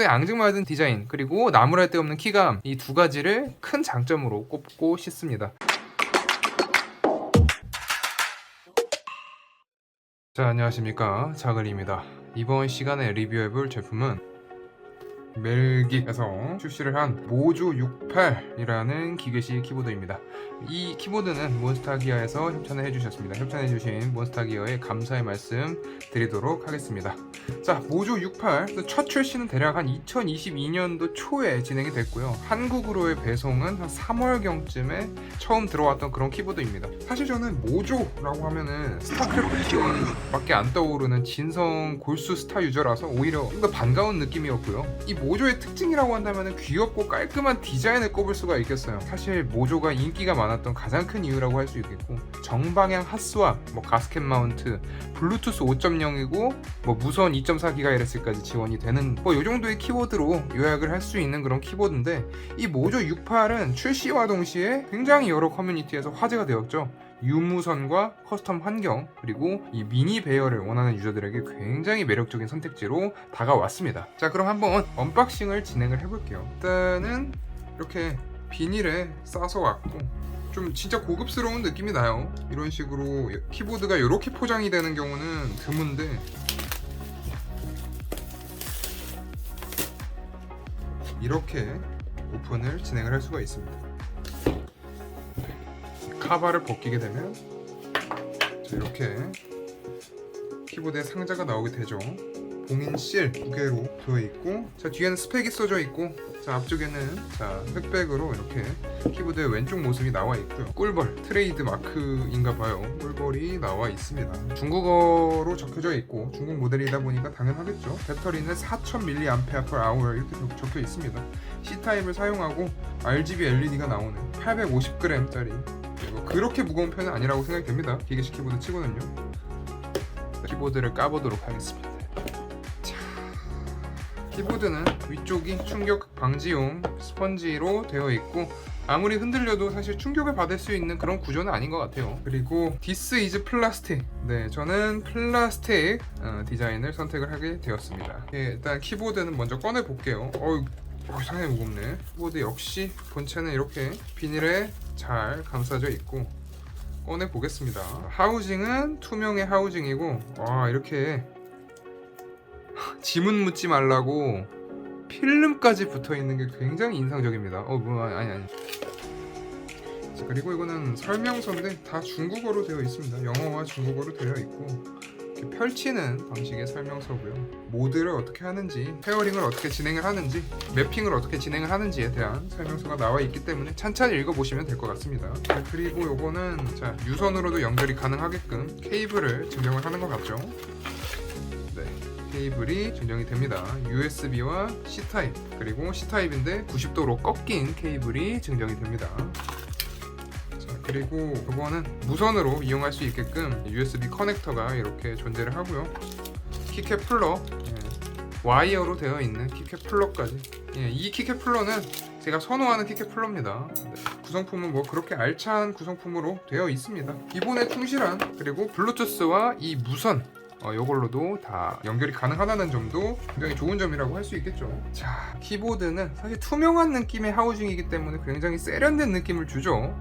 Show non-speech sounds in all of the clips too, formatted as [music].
앙증맞은 디자인 그리고 나무랄 데 없는 키감 이 두 가지를 큰 장점으로 꼽고 싶습니다. 자 안녕하십니까 자글입니다. 이번 시간에 리뷰해볼 제품은 멜기에서 출시를 한 모조 68이라는 기계식 키보드입니다. 이 키보드는 몬스타기어에서 협찬을 해주셨습니다. 협찬해주신 몬스타기어에 감사의 말씀 드리도록 하겠습니다. 자, 모조 68. 첫 출시는 대략 한 2022년도 초에 진행이 됐고요. 한국으로의 배송은 한 3월경쯤에 처음 들어왔던 그런 키보드입니다. 사실 저는 모조라고 하면은 스타크래프트밖에 안 떠오르는 진성 골수 스타 유저라서 오히려 좀 더 반가운 느낌이었고요. 이 모조의 특징이라고 한다면 귀엽고 깔끔한 디자인을 꼽을 수가 있겠어요. 사실 모조가 인기가 많았던 가장 큰 이유라고 할 수 있겠고 정방향 핫스왑, 뭐 가스켓 마운트, 블루투스 5.0이고 뭐 무선 2.4GHz까지 지원이 되는 뭐이 정도의 키보드로 요약을 할 수 있는 그런 키보드인데 이 모조 68은 출시와 동시에 굉장히 여러 커뮤니티에서 화제가 되었죠. 유무선과 커스텀 환경 그리고 이 미니 배열을 원하는 유저들에게 굉장히 매력적인 선택지로 다가왔습니다. 자 그럼 한번 언박싱을 진행을 해볼게요. 일단은 이렇게 비닐에 싸서 왔고 좀 진짜 고급스러운 느낌이 나요. 이런 식으로 키보드가 이렇게 포장이 되는 경우는 드문데 이렇게 오픈을 진행을 할 수가 있습니다. 카바를 벗기게 되면 자, 이렇게 키보드에 상자가 나오게 되죠. 봉인 실 두 개로 되어 있고 자 뒤에는 스펙이 써져 있고 자 앞쪽에는 자 흑백으로 이렇게 키보드의 왼쪽 모습이 나와 있고요. 꿀벌 트레이드 마크인가 봐요. 꿀벌이 나와 있습니다. 중국어로 적혀져 있고 중국 모델이다 보니까 당연하겠죠. 배터리는 4000mAh 이렇게 적- 적혀 있습니다. C 타입을 사용하고 RGB LED가 나오는 850g짜리 그리고 그렇게 무거운 편은 아니라고 생각이 됩니다. 기계식 키보드 치고는요. 키보드를 까보도록 하겠습니다. 자, 키보드는 위쪽이 충격 방지용 스펀지로 되어 있고 아무리 흔들려도 사실 충격을 받을 수 있는 그런 구조는 아닌 것 같아요. 그리고 디스 이즈 플라스틱. 네, 저는 플라스틱 어, 디자인을 선택을 하게 되었습니다. 예, 일단 키보드는 먼저 꺼내 볼게요. 어우, 어, 상당히 무겁네. 키보드 역시 본체는 이렇게 비닐에 잘 감싸져 있고 꺼내 보겠습니다. 하우징은 투명의 하우징이고 와 이렇게 [laughs] 지문 묻지 말라고 필름까지 붙어 있는 게 굉장히 인상적입니다. 어, 뭐 아니 아니. 자, 그리고 이거는 설명서인데 다 중국어로 되어 있습니다. 영어와 중국어로 되어 있고 이렇게 펼치는 방식의 설명서고요. 모드를 어떻게 하는지, 페어링을 어떻게 진행을 하는지, 매핑을 어떻게 진행을 하는지에 대한 설명서가 나와 있기 때문에 찬찬히 읽어보시면 될 것 같습니다. 자, 그리고 요거는 자, 유선으로도 연결이 가능하게끔 케이블을 증정을 하는 것 같죠. 네, 케이블이 증정이 됩니다. USB와 C 타입 그리고 C 타입인데 90도로 꺾인 케이블이 증정이 됩니다. 자, 그리고 이거는 무선으로 이용할 수 있게끔 USB 커넥터가 이렇게 존재를 하고요. 키캡 플러 예, 와이어로 되어 있는 키캡 플러까지. 예, 이 키캡 플러는 제가 선호하는 키캡 플러입니다. 네, 구성품은 뭐 그렇게 알찬 구성품으로 되어 있습니다. 기본에 충실한 그리고 블루투스와 이 무선 어, 이걸로도 다 연결이 가능하다는 점도 굉장히 좋은 점이라고 할 수 있겠죠. 자, 키보드는 사실 투명한 느낌의 하우징이기 때문에 굉장히 세련된 느낌을 주죠.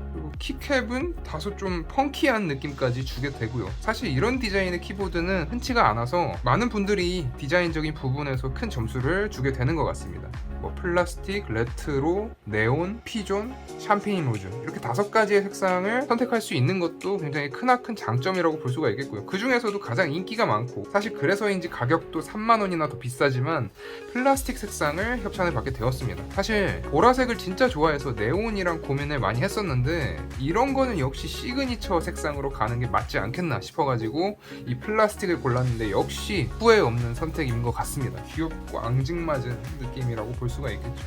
키캡은 다소 좀 펑키한 느낌까지 주게 되고요. 사실 이런 디자인의 키보드는 흔치가 않아서 많은 분들이 디자인적인 부분에서 큰 점수를 주게 되는 것 같습니다. 뭐 플라스틱, 레트로, 네온, 피존, 샴페인 로즈 이렇게 다섯 가지의 색상을 선택할 수 있는 것도 굉장히 크나큰 장점이라고 볼 수가 있겠고요. 그 중에서도 가장 인기가 많고 사실 그래서인지 가격도 3만 원이나 더 비싸지만 플라스틱 색상을 협찬을 받게 되었습니다. 사실 보라색을 진짜 좋아해서 네온이랑 고민을 많이 했었는데 이런 거는 역시 시그니처 색상으로 가는 게 맞지 않겠나 싶어가지고 이 플라스틱을 골랐는데 역시 후회 없는 선택인 것 같습니다. 귀엽고 앙증맞은 느낌이라고 볼 수가 있겠죠.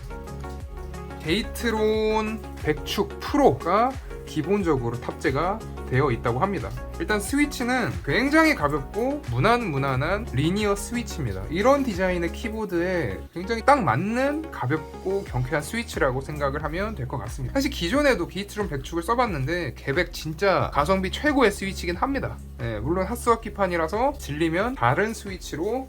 게이트론 100축 프로가 기본적으로 탑재가 되어 있다고 합니다. 일단 스위치는 굉장히 가볍고 무난무난한 리니어 스위치입니다. 이런 디자인의 키보드에 굉장히 딱 맞는 가볍고 경쾌한 스위치라고 생각을 하면 될 것 같습니다. 사실 기존에도 게이트론 100축을 써봤는데 계백 진짜 가성비 최고의 스위치긴 합니다. 예, 물론 핫스와키판이라서 질리면 다른 스위치로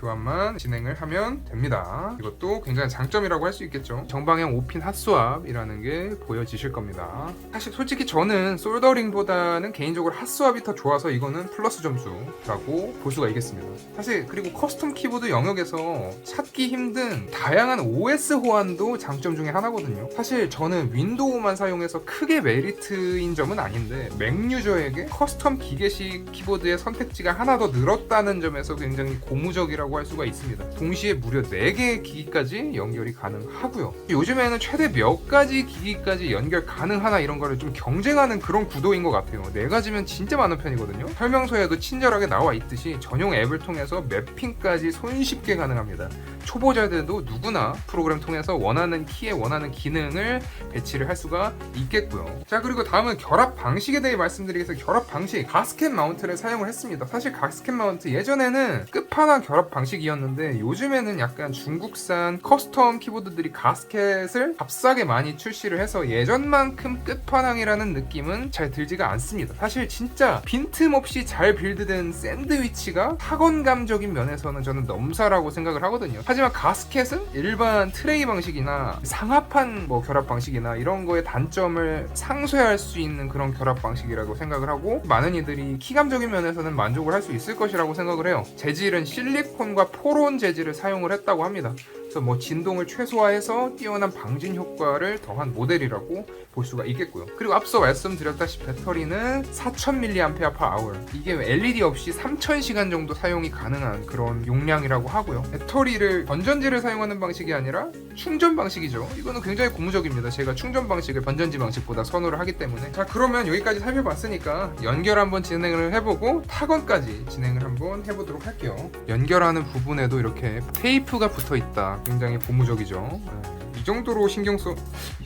교환만 진행을 하면 됩니다. 이것도 굉장히 장점이라고 할 수 있겠죠. 정방향 5핀 핫스왑이라는 게 보여지실 겁니다. 사실 솔직히 저는 솔더링보다는 개인적으로 핫스왑이 더 좋아서 이거는 플러스 점수라고 볼 수가 있겠습니다. 사실 그리고 커스텀 키보드 영역에서 찾기 힘든 다양한 OS 호환도 장점 중에 하나거든요. 사실 저는 윈도우만 사용해서 크게 메리트인 점은 아닌데 맥 유저에게 커스텀 기계식 키보드의 선택지가 하나 더 늘었다는 점에서 굉장히 고무적이라고 할 수가 있습니다. 동시에 무려 4개의 기기까지 연결이 가능하고요. 요즘에는 최대 몇 가지 기기까지 연결 가능하나 이런 거를 좀 경쟁하는 그런 구도인 것 같아요. 네 가지면 진짜 많은 편이거든요. 설명서에도 친절하게 나와 있듯이 전용 앱을 통해서 매핑까지 손쉽게 가능합니다. 초보자들도 누구나 프로그램 통해서 원하는 키에 원하는 기능을 배치를 할 수가 있겠고요. 자 그리고 다음은 결합 방식에 대해 말씀드리겠습니다. 결합 방식 가스켓 마운트를 사용을 했습니다. 사실 가스켓 마운트 예전에는 끝판왕 결합 방식이었는데 요즘에는 약간 중국산 커스텀 키보드들이 가스켓을 값싸게 많이 출시를 해서 예전만큼 끝판왕이라는 느낌은 잘 들지가 않습니다. 사실 진짜 빈틈없이 잘 빌드된 샌드위치가 타건감적인 면에서는 저는 넘사라고 생각을 하거든요. 하지만 가스켓은 일반 트레이 방식이나 상하판 뭐 결합 방식이나 이런 거의 단점을 상쇄할 수 있는 그런 결합 방식이라고 생각을 하고 많은 이들이 키감적인 면에서는 만족을 할 수 있을 것이라고 생각을 해요. 재질은 실리콘과 포론 재질을 사용을 했다고 합니다. 그래서 뭐 진동을 최소화해서 뛰어난 방진 효과를 더한 모델이라고 볼 수가 있겠고요. 그리고 앞서 말씀드렸다시피 배터리는 4000mAh 이게 LED 없이 3000시간 정도 사용이 가능한 그런 용량이라고 하고요. 배터리를 건전지를 사용하는 방식이 아니라 충전 방식이죠. 이거는 굉장히 고무적입니다. 제가 충전 방식을 건전지 방식보다 선호를 하기 때문에 자 그러면 여기까지 살펴봤으니까 연결 한번 진행을 해보고 타건까지 진행을 한번 해보도록 할게요. 연결하는 부분에도 이렇게 테이프가 붙어 있다. 굉장히 고무적이죠. 네. 이 정도로 신경 써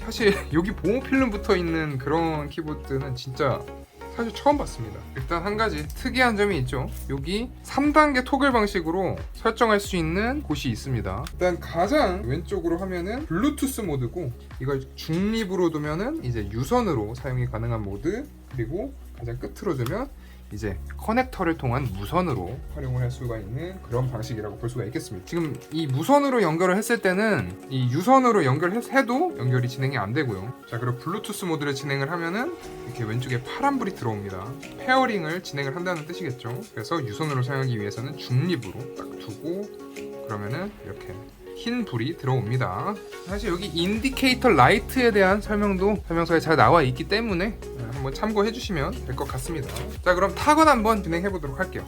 사실 여기 보호 필름 붙어 있는 그런 키보드는 진짜 사실 처음 봤습니다. 일단 한 가지 특이한 점이 있죠. 여기 3단계 토글 방식으로 설정할 수 있는 곳이 있습니다. 일단 가장 왼쪽으로 하면은 블루투스 모드고 이걸 중립으로 두면은 이제 유선으로 사용이 가능한 모드 그리고 가장 끝으로 두면 이제 커넥터를 통한 무선으로 활용을 할 수가 있는 그런 방식이라고 볼 수가 있겠습니다. 지금 이 무선으로 연결을 했을 때는 이 유선으로 연결해도 연결이 진행이 안 되고요. 자 그리고 블루투스 모드를 진행을 하면은 이렇게 왼쪽에 파란 불이 들어옵니다. 페어링을 진행을 한다는 뜻이겠죠. 그래서 유선으로 사용하기 위해서는 중립으로 딱 두고 그러면은 이렇게 흰 불이 들어옵니다. 사실 여기 인디케이터 라이트에 대한 설명도 설명서에 잘 나와 있기 때문에 네, 한번 참고해 주시면 될 것 같습니다. 자, 그럼 타건 한번 진행해 보도록 할게요.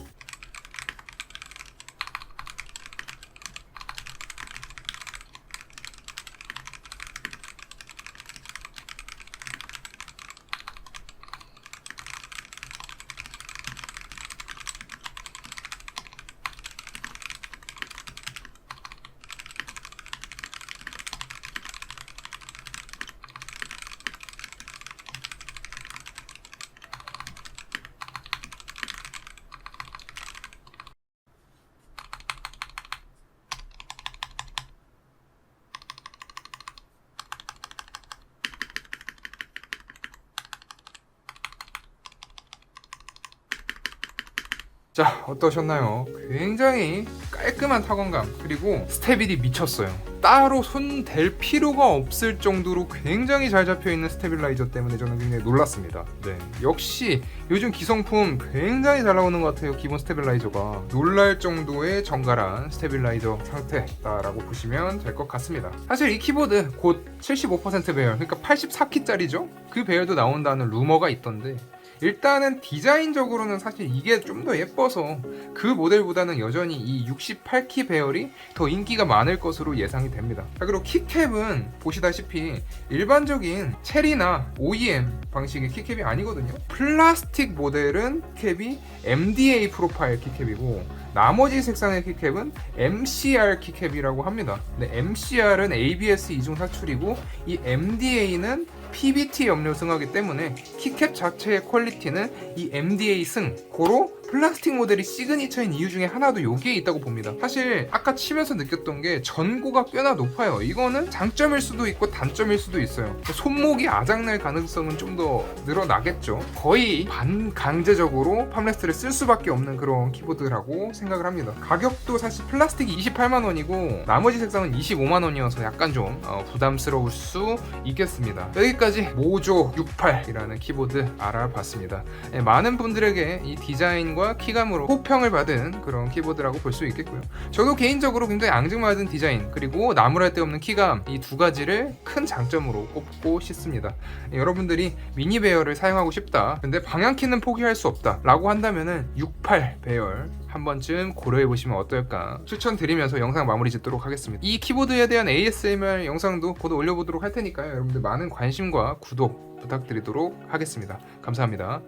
자 어떠셨나요? 굉장히 깔끔한 타건감 그리고 스테빌이 미쳤어요. 따로 손 댈 필요가 없을 정도로 굉장히 잘 잡혀있는 스테빌라이저 때문에 저는 굉장히 놀랐습니다. 네 역시 요즘 기성품 굉장히 잘 나오는 것 같아요 기본 스테빌라이저가. 놀랄 정도의 정갈한 스테빌라이저 상태다라고 보시면 될 것 같습니다. 사실 이 키보드 곧 75% 배열 그러니까 84키짜리죠? 그 배열도 나온다는 루머가 있던데 일단은 디자인적으로는 사실 이게 좀 더 예뻐서 그 모델보다는 여전히 이 68키 배열이 더 인기가 많을 것으로 예상이 됩니다. 자, 그리고 키캡은 보시다시피 일반적인 체리나 OEM 방식의 키캡이 아니거든요. 플라스틱 모델은 캡이 MDA 프로파일 키캡이고 나머지 색상의 키캡은 MCR 키캡이라고 합니다. 근데 MCR은 ABS 이중 사출이고 이 MDA는 PBT 염료 승하기 때문에 키캡 자체의 퀄리티는 이 MDA 승 고로 플라스틱 모델이 시그니처인 이유 중에 하나도 여기에 있다고 봅니다. 사실 아까 치면서 느꼈던 게 전고가 꽤나 높아요. 이거는 장점일 수도 있고 단점일 수도 있어요. 손목이 아작날 가능성은 좀 더 늘어나겠죠. 거의 반강제적으로 팜레스트를 쓸 수밖에 없는 그런 키보드라고 생각을 합니다. 가격도 사실 플라스틱이 28만 원이고 나머지 색상은 25만 원이어서 약간 좀 어, 부담스러울 수 있겠습니다. 여기까지 모조 68이라는 키보드 알아봤습니다. 예, 많은 분들에게 이 디자인 과 키감으로 호평을 받은 그런 키보드라고 볼 수 있겠고요. 저도 개인적으로 굉장히 앙증맞은 디자인 그리고 나무랄 데 없는 키감 이 두 가지를 큰 장점으로 꼽고 싶습니다. 예, 여러분들이 미니 배열을 사용하고 싶다. 근데 방향키는 포기할 수 없다. 라고 한다면은 68 배열 한 번쯤 고려해 보시면 어떨까 추천드리면서 영상 마무리 짓도록 하겠습니다. 이 키보드에 대한 ASMR 영상도 곧 올려보도록 할 테니까요. 여러분들 많은 관심과 구독 부탁드리도록 하겠습니다. 감사합니다.